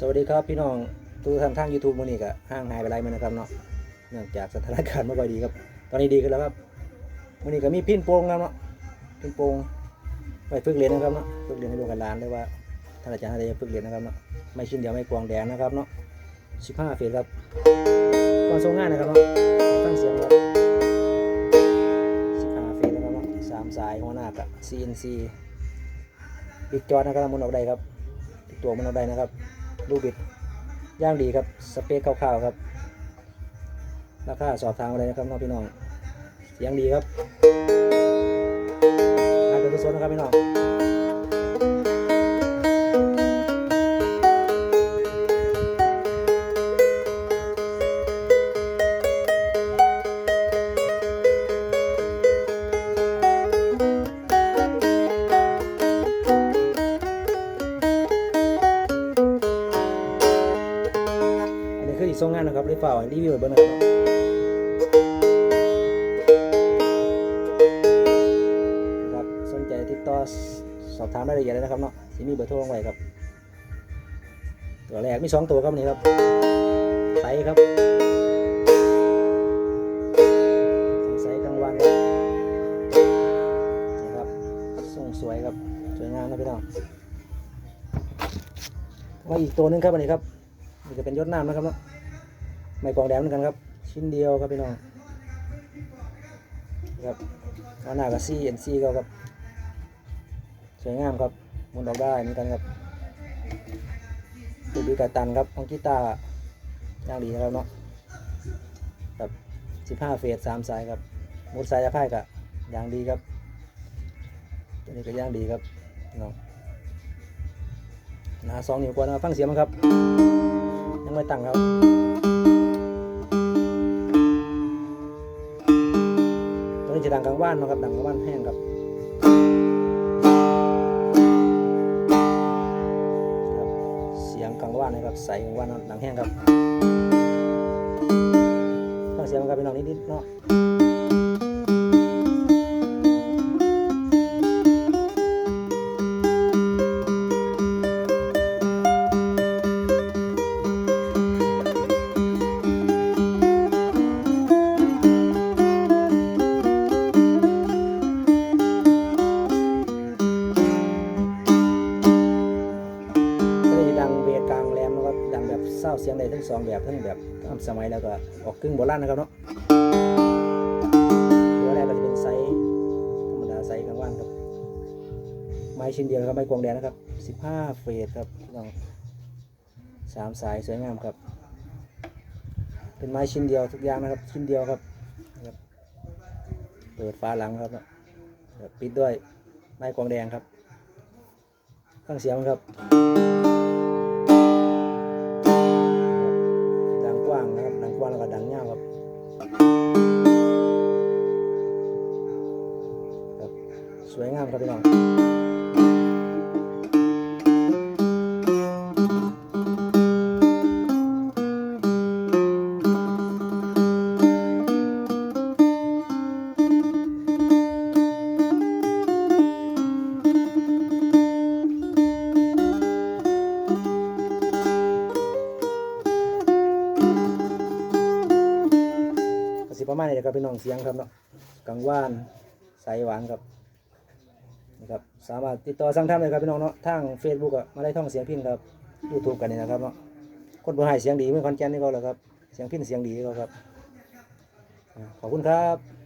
สวัสดีครับพี่น้องทุกท่านทาง YouTube มื้อนี้ก็ห่างหายไปหลายมื้อนะครับเนาะเนื่องจากสถานการณ์ไม่ค่อยดีครับ ตอนนี้ดีขึ้นแล้วครับมือนี้ก็มีพินโป่งแล้วเนาะพินโป่งไปฝึกเรียนนะครับเนาะฝึกเรียนให้ลูกห้หลานเลยว่าท่านอาจารย์ให้ฝึกเรียนนะครับเนาะไม่ชิ้นเดียวไม่กวางแดงนะครับเนาะ15เฟสครับก่อนส่งงานนะครับเนาะฟังเสียงครับ15เฟสนะครับเนาะสามสายหัวหน้ากับ CNC ปิดจอนะครับมุนออกได้ครับตัวมันออกได้นะครับ ลูบิดย่างดีครับ สเปคคร่าวๆครับ ราคาสอบทางมาเลยนะครับน้องพี่น้องเสียงดีครับอานเป็นกุศลนะครับพี่น้อง คืออีกทรงงานนะครับรีฝ่ารีวิวเบิ้งนะครับนะครับสนใจติดต่อสอบถามรายละเอียดเลยนะครับเนาะที่มีเบอร์โทรไว้ครับ ตัวแรกมีสองตัวครับนี่ครับไซส์ครับไซส์กลางวันครับนี่ครับทรงสวยครับสวยงามนะพี่น้องมาอีกตัวหนึงครับอันนี้ครับ นี่จะเป็นยศน้ำนะครับเนาะไม่กองแดงเหมือนกันครับ ชิ้นเดียวครับพี่น้องครับข้าหน้ากับซีเอ็นซีเขาครับสวยงามครับมุนออกได้เหมือนกันครับดูดีกระตันครับของกีตาร์ย่างดีนะครับเนาะครับ15เฟส3สายครับมุดสายจะพ่ายกับย่างดีครับตัวนี้ก็ย่างดีครับน้องนาสองนิ้วกว่านะฟังเสียงมั้งครับ ยังไม่ตั้งครับ ตัวนี้จะดังกลางว่านนะครับดังกลางว่านแห้งครับครับเสียงกลางว่านนะครับใส่กลางว่านนะดังแห้งครับฟังเสียงมันครับพี่น้องนิดๆเนาะ เศร้าเสียงได้ทั้งสองแบบทั้งแบบตามสมัยแล้วก็ออกกึ่งโบราณนะครับเนาะตัวแรกก็จะเป็นไซส์ธรรมดาไซส์กลางว่านครับ ไม้ชิ้นเดียวครับไม้กวางแดงนะครับ 15 เฟสครับพี่น้องสามสายสวยงามครับ เป็นไม้ชิ้นเดียวทุกอย่างนะครับ ชิ้นเดียวครับเปิดฝาหลังครับปิดด้วยไม้กวางแดงครับฟังเสียงครับ ดังเงแล้วก็ดังยาครับครับ สวยงามครับพี่น้อง ประมาณนี้แหละครับพี่น้องเสียงครับเนาะกังวานใสหวานครับนะครับสามารถติดต่อสั่งทำเลยครับพี่น้องเนาะทางเฟซบุ๊กอะมาได้ท่องเสียงพินครับยูทูบกันนี่นะครับเนาะคนบริห้เสียงดีเมือคอนแกนนี่เขาแหละครับเสียงพินเสียงดีเขาครับขอบคุณครับ